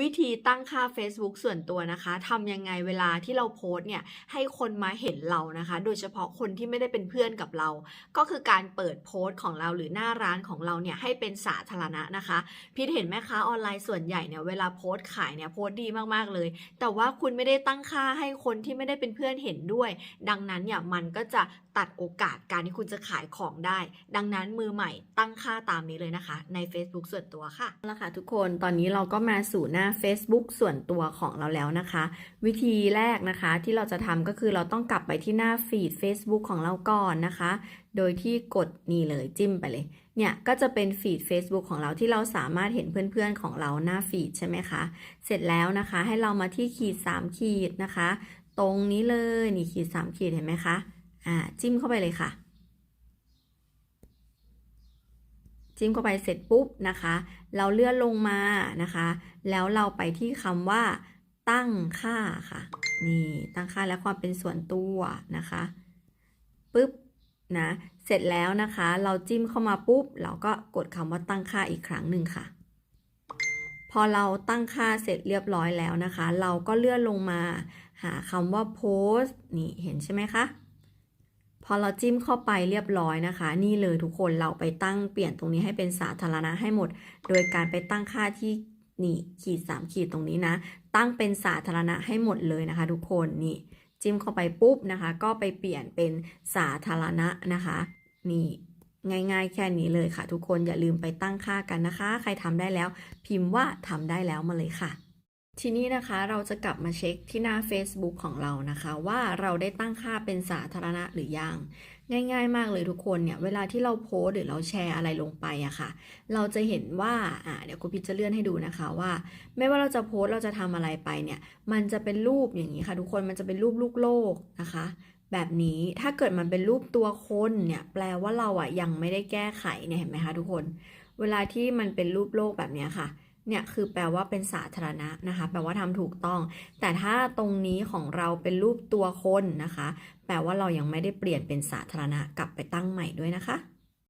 วิธีตั้งค่าเฟซบุ๊กส่วนตัวนะคะทำยังไงเวลาที่เราโพสเนี่ยให้คนมาเห็นเรานะคะ โดยเฉพาะคนที่ไม่ได้เป็นเพื่อนกับเรา ก็คือการเปิดโพสต์ของเราหรือหน้าร้านของเราเนี่ยให้เป็นสาธารณะนะคะ พีทเห็นแม่ค้าออนไลน์ส่วนใหญ่เนี่ยเวลาโพสต์ขายเนี่ยโพสต์ดีมากๆเลย แต่ว่าคุณไม่ได้ตั้งค่าให้คนที่ไม่ได้เป็นเพื่อนเห็นด้วย ดังนั้นเนี่ยมันก็จะตัดโอกาสการที่คุณจะขายของได้ ดังนั้นมือใหม่ตั้งค่าตามนี้เลยนะคะ ใน Facebook ส่วนตัวค่ะเอาละค่ะทุกคนตอนนี้เราก็มาสู่หน้า Facebook ส่วนตัวของเราแล้วนะคะ วิธีแรกนะคะที่เราจะทำก็คือเราต้องกลับไปที่หน้าฟีด Facebook ของเราก่อนนะคะ โดยที่กดนี่เลยจิ้มไปเลย เนี่ยก็จะเป็นฟีด Facebook ของเราที่เราสามารถเห็นเพื่อนๆของเราหน้าฟีดใช่ไหมคะ เสร็จแล้วนะคะให้เรามาที่ขีด 3 ขีดนะคะ ตรงนี้เลยนี่ขีด 3 ขีดเห็นไหมคะอ่าจิ้มเข้าไปเลยค่ะ จิ้มเข้าไปเสร็จปุ๊บนะคะ เราเลื่อนลงมานะคะ แล้วเราไปที่คำว่า ตั้งค่าค่ะ นี่ตั้งค่าและความเป็นส่วนตัวนะคะปุ๊บนะเสร็จแล้วนะคะ เราจิ้มเข้ามาปุ๊บ เราก็กดคำว่าตั้งค่าอีกครั้งหนึ่งค่ะ พอเราตั้งค่าเสร็จเรียบร้อยแล้วนะคะ เราก็เลื่อนลงมา หาคำว่าโพสต์นี่เห็นใช่ไหมคะ พอเราจิ้มเข้าไปเรียบร้อยนะคะ นี่เลยทุกคนเราไปตั้งเปลี่ยนตรงนี้ให้เป็นสาธารณะให้หมด โดยการไปตั้งค่าที่นี่ขีด 3 ขีดตรงนี้นะ ตั้งเป็นสาธารณะให้หมดเลยนะคะ ทุกคนนี่จิ้มเข้าไปปุ๊บนะคะ ก็ไปเปลี่ยนเป็นสาธารณะนะคะนี่ง่ายๆ แค่นี้เลยค่ะ ทุกคนอย่าลืมไปตั้งค่ากันนะคะ ใครทำได้แล้ว พิมพ์ว่าทำได้แล้วมาเลยค่ะ ทีนี้นะคะเราจะกลับมาเช็คที่หน้า Facebook ของเรานะคะ ว่าเราได้ตั้งค่าเป็นสาธารณะหรือยัง ง่ายๆมากเลยทุกคนเนี่ย เวลาที่เราโพสหรือเราแชร์อะไรลงไปอะค่ะ เราจะเห็นว่าอ่าเดี๋ยวคุณพิชจะเลื่อนให้ดูนะคะว่า ไม่ว่าเราจะโพสเราจะทำอะไรไปเนี่ย มันจะเป็นรูปอย่างนี้ค่ะ ทุกคนมันจะเป็นรูปลูกโลกนะคะ แบบนี้ถ้าเกิดมันเป็นรูปตัวคนเนี่ยแปลว่าเราอะยังไม่ได้แก้ไขเนี่ยเห็นไหมคะทุกคน เวลาที่มันเป็นรูปโลกแบบนี้ค่ะ เนี่ยคือแปลว่าเป็นสาธารณะนะคะ แปลว่าทำถูกต้อง แต่ถ้าตรงนี้ของเราเป็นรูปตัวคนนะคะ แปลว่าเรายังไม่ได้เปลี่ยนเป็นสาธารณะกลับไปตั้งใหม่ด้วยนะคะ